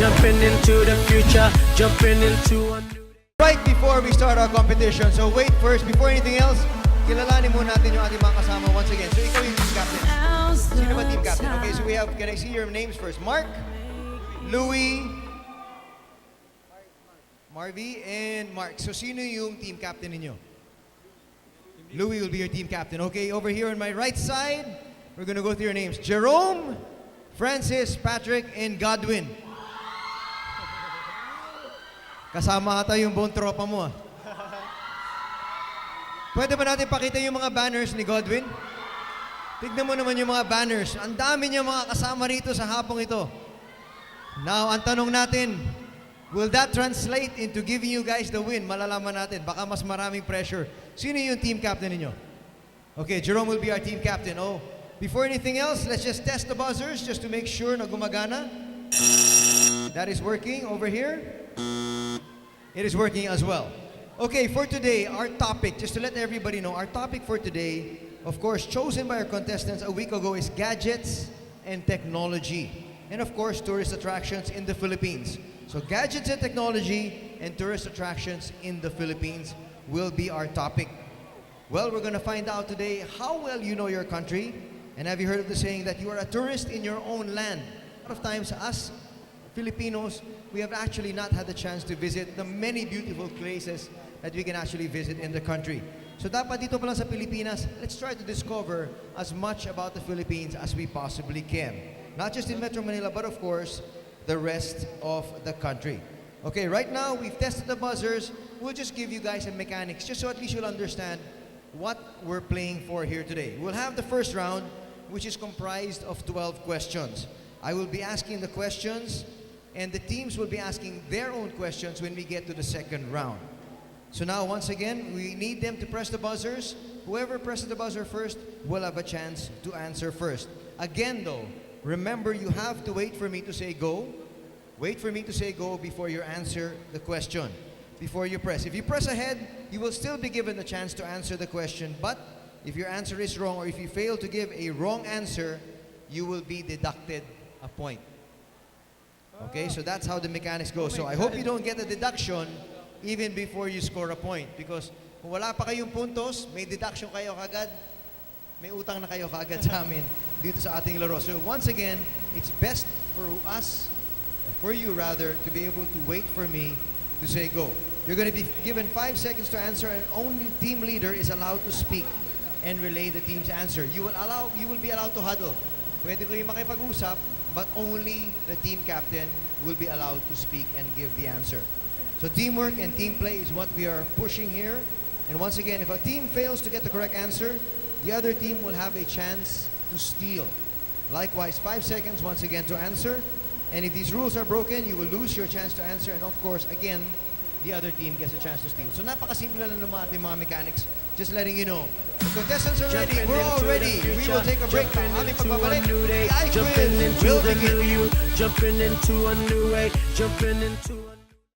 jumping into the future, jumping into a new day. Right before we start our competition, so wait first, before anything else, kilalanin muna natin yung ating mga kasama once again. So ikaw yung team captain. Sino ba team captain? Okay, so we have, can I see your names first? Mark, Louie, Marvy, and Mark. So sino yung team captain ninyo? Louie will be your team captain. Okay, over here on my right side, we're gonna go through your names. Jerome, Francis, Patrick, and Godwin. Kasama ata yung buong tropa mo ah. Pwede ba natin pakita yung mga banners ni Godwin? Tignan mo naman yung mga banners. Ang dami niya mga kasama rito sa hapong ito. Now, ang tanong natin, will that translate into giving you guys the win? Malalaman natin. Baka mas maraming pressure. Sino yung team captain ninyo? Okay, Jerome will be our team captain. Oh, before anything else, let's just test the buzzers just to make sure na gumagana. That is working over here. It is working as well. Okay, for today, our topic, just to let everybody know, our topic for today, of course, chosen by our contestants a week ago, is gadgets and technology. And of course, tourist attractions in the Philippines. So, gadgets and technology and tourist attractions in the Philippines will be our topic. Well, we're going to find out today how well you know your country. And have you heard of the saying that you are a tourist in your own land? A lot of times, us Filipinos, we have actually not had the chance to visit the many beautiful places that we can actually visit in the country. So dapat dito pa lang sa Pilipinas, let's try to discover as much about the Philippines as we possibly can. Not just in Metro Manila, but of course, the rest of the country. Okay, right now, we've tested the buzzers. We'll just give you guys some mechanics, just so at least you'll understand what we're playing for here today. We'll have the first round, which is comprised of 12 questions. I will be asking the questions, and the teams will be asking their own questions when we get to the second round. So now, once again, we need them to press the buzzers. Whoever presses the buzzer first will have a chance to answer first. Again, though, remember you have to wait for me to say go. Wait for me to say go before you answer the question. Before you press. If you press ahead, you will still be given the chance to answer the question. But if your answer is wrong or if you fail to give a wrong answer, you will be deducted a point. Okay, so that's how the mechanics go. So I hope you don't get a deduction even before you score a point. Because kung wala pa kayong puntos, may deduction kayo kagad, may utang na kayo kagad sa amin dito sa ating laro. So once again, it's best for us, or for you rather, to be able to wait for me to say go. You're going to be given five seconds to answer and only team leader is allowed to speak and relay the team's answer. You will allow you will be allowed to huddle. Pwede kayo makipag-usap, but only the team captain will be allowed to speak and give the answer. So teamwork and team play is what we are pushing here. And once again, if a team fails to get the correct answer, the other team will have a chance to steal. Likewise, five seconds once again to answer. And if these rules are broken, you will lose your chance to answer. And of course, again, the other team gets a chance to steal. So napakasimple lang naman ating mga mechanics. Just letting you know. The contestants are ready. We're all ready. We will take a break. jumping Aming into a pagbabalik. new The jumping quiz will begin. new jumping into a new way, jumping into a